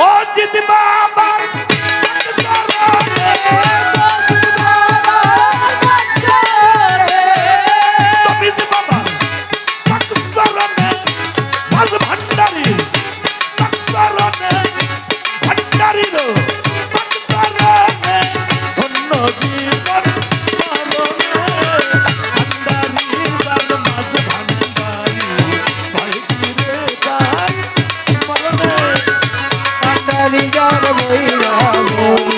Hoje de baba, Kali যার বৈরা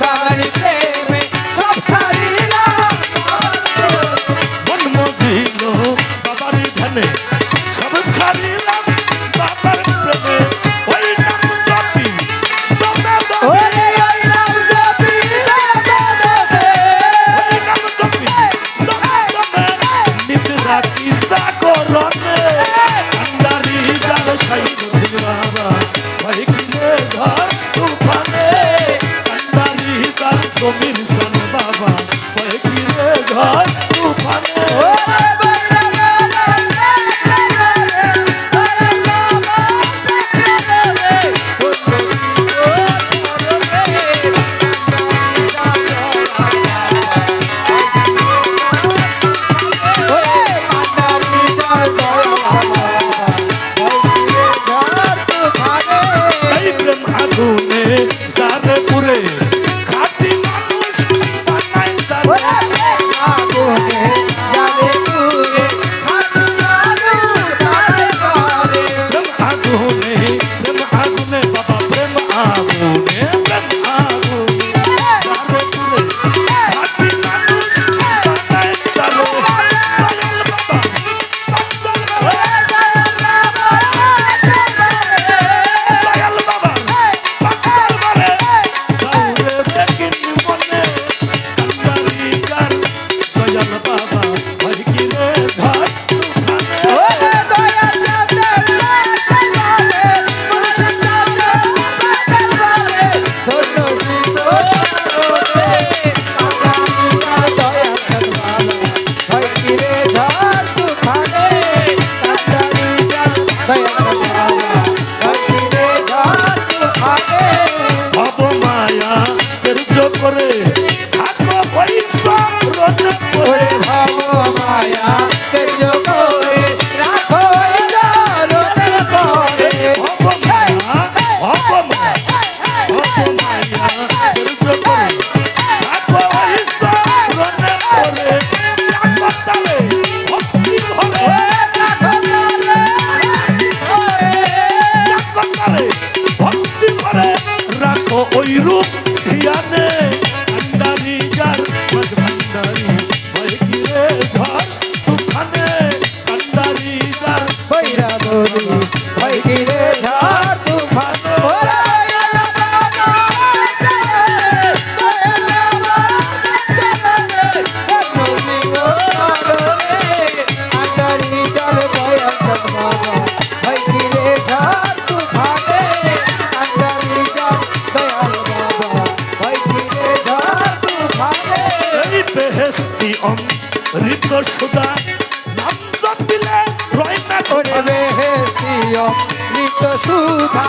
বাবার ঘর তুফানে। 语录。বেহেস্তি অমৃত সুদা নাম দিলে রয় করে। বেহেস্তি অমৃত সুধা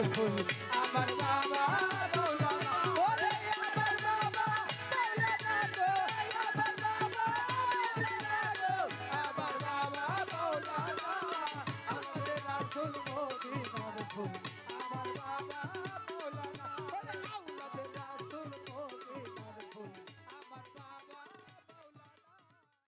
I'm out of